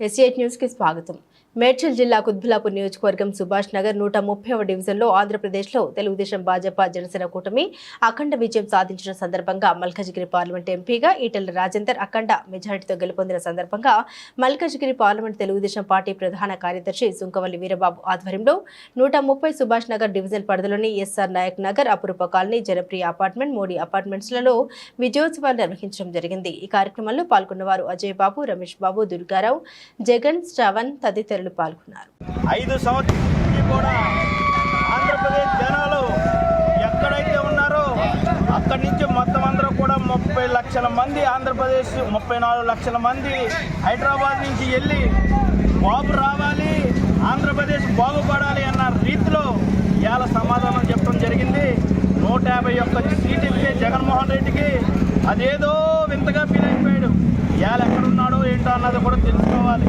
ఎస్ఏట్ న్యూస్కి స్వాగతం. మేడ్చల్ జిల్లా కుత్బులాపూర్ నియోజకవర్గం సుభాష్ నగర్ నూట ముప్పైవ డివిజన్లో ఆంధ్రప్రదేశ్లో తెలుగుదేశం భాజపా జనసేన కూటమి అఖండ విజయం సాధించిన సందర్భంగా మల్కజ్గిరి పార్లమెంట్ ఎంపీగా ఈటెల రాజేందర్ అఖండ మెజారిటీతో గెలుపొందిన సందర్భంగా మల్కజ్గిరి పార్లమెంట్ తెలుగుదేశం పార్టీ ప్రధాన కార్యదర్శి సుంకవల్లి వీరబాబు ఆధ్వర్యంలో నూట ముప్పై సుభాష్ నగర్ డివిజన్ పరిధిలోని SR Nayak Nagar Apuroopa colony Janapriya apartment Modi అపార్ట్మెంట్స్లలో విజయోత్సవాలు నిర్వహించడం జరిగింది. ఈ కార్యక్రమంలో పాల్గొన్నవారు అజయ్ బాబు రమేష్ బాబు దుర్గారావు జగన్ శ్రవణ్ తదితరులు పాల్గొన్నారు. ఐదు సంవత్సరాల కూడా ఆంధ్రప్రదేశ్ జనాలు ఎక్కడైతే ఉన్నారో అక్కడి నుంచి మొత్తం అందరూ కూడా ముప్పై లక్షల మంది ఆంధ్రప్రదేశ్ ముప్పై నాలుగు లక్షల మంది హైదరాబాద్ నుంచి వెళ్ళి బాబు రావాలి ఆంధ్రప్రదేశ్ బాగుపడాలి అన్న రీతిలో ఇవాళ సమాధానం చెప్పడం జరిగింది. నూట యాభై ఒక్క సీట్ ఇస్తే జగన్మోహన్ రెడ్డికి అదేదో వింతగా ఫీల్ అయిపోయాడు. ఇవాళ ఎక్కడున్నాడో ఏంటో అన్నది కూడా తెలుసుకోవాలి.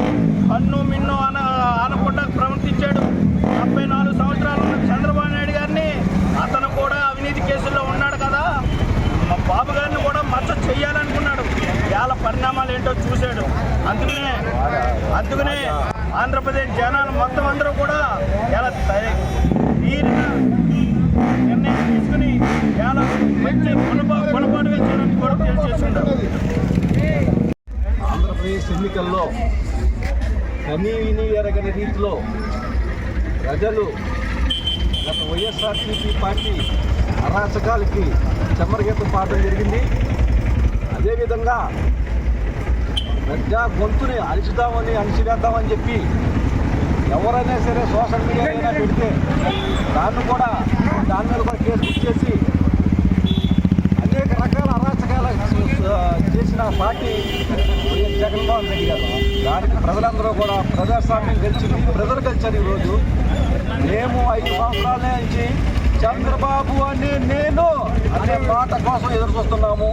పన్ను మిన్ను అన అనకుండా ప్రవర్తించాడు. డెబ్బై నాలుగు సంవత్సరాలు ఉన్న చంద్రబాబు నాయుడు గారిని అతను కూడా అవినీతి కేసుల్లో ఉన్నాడు కదా. మా బాబు గారిని కూడా మచ్చ చేయాలనుకున్నాడు ఇవాళ పరిణామాలు ఏంటో చూశాడు. అందుకనే అందుకనే ఆంధ్రప్రదేశ్ జనాలు మొత్తం అందరూ కూడా ఇలా కనీ విని ఎరగని రీతిలో ప్రజలు గత వైఎస్ఆర్సీపీ పార్టీ అరాచకాలకి చెమ్మరగీతం పాడడం జరిగింది. అదేవిధంగా ప్రజా గొంతుని అణిచుదామని అణిచివేద్దామని చెప్పి ఎవరైనా సరే సోషల్ మీడియా అయినా పెడితే దాన్ని కూడా దాని మీద కూడా కేసు బుక్ చేసి అనేక రకాల అరాచకాలు చేసిన పార్టీ జగన్మోహన్ రెడ్డి గారు. దానికి ప్రజలందరూ కూడా ప్రజాస్వామ్యం గెలిచింది ప్రజలు గెలిచారు ఈరోజు. మేము ఐదు సంవత్సరాల నుంచి చంద్రబాబు అనే నేను అనే మాట కోసం ఎదురు చూస్తున్నాము.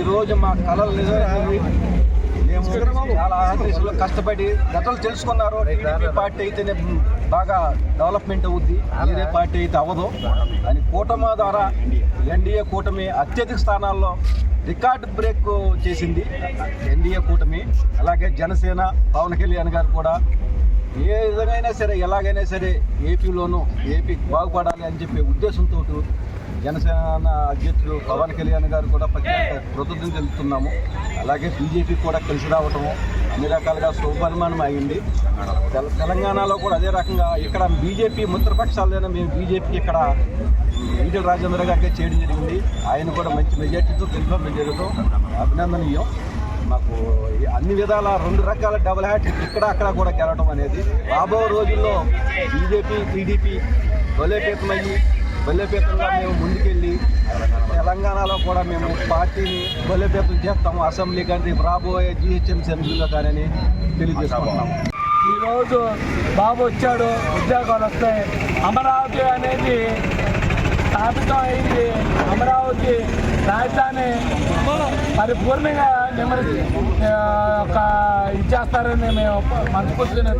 ఈరోజు మా కళలు నిజమైనవి ఆంధ్రప్రదేశ్లో కష్టపడి గతలు తెలుసుకున్నారు టీడీపీ పార్టీ అయితేనే బాగా డెవలప్మెంట్ అవుద్ది. వేరే పార్టీ అయితే అవ్వదు. అని కూటమి ద్వారా ఎన్డీఏ కూటమి అత్యధిక స్థానాల్లో రికార్డ్ బ్రేక్ చేసింది. ఎన్డీఏ కూటమి అలాగే జనసేన పవన్ కళ్యాణ్ గారు కూడా. ఏ విధంగా సరే ఎలాగైనా సరే ఏపీలోనూ ఏపీ బాగుపడాలి అని చెప్పే ఉద్దేశంతో జనసేన అధ్యక్షుడు పవన్ కళ్యాణ్ గారు కూడా ప్రత్యేక కృతజ్ఞతలు తెలుపుతున్నాము అలాగే బీజేపీ కూడా కలిసి రావటము. అన్ని రకాలుగా శుభపరిమాణం అయింది తెల- తెలంగాణలో కూడా అదే రకంగా ఇక్కడ బీజేపీ మిత్రపక్షాలైనా మేము బీజేపీకి ఇక్కడ ఈటెల రాజేంద్ర గారికి చేయడం జరిగింది. ఆయన కూడా మంచి మెజార్టీతో గెలవడం జరుగుతూ అభినందనీయం. మాకు అన్ని విధాల రెండు రకాల డబుల్ హ్యాట్ ఇక్కడ అక్కడ కూడా గెలవడం అనేది. రాబో రోజుల్లో బీజేపీ టీడీపీ బలోపేతమయ్యి బలోపేతంగా మేము ముందుకెళ్ళి తెలంగాణలో కూడా మేము పార్టీని బలోపేతం చేస్తాము. అసెంబ్లీ కానీ రాబోయే జిహెచ్ఎంసీ ఎన్నికల్లో కానీ తెలియజేసుకుంటున్నాము. ఈరోజు బాబు వచ్చాడు ఉద్యోగాలు వస్తాయి. అమరావతి అనేది స్థాపితం అయింది అమరావతి రాజధాని పరిపూర్ణంగా నెమ్మది ఒక ఇచ్చేస్తారని మేము మనస్ఫూర్తిగా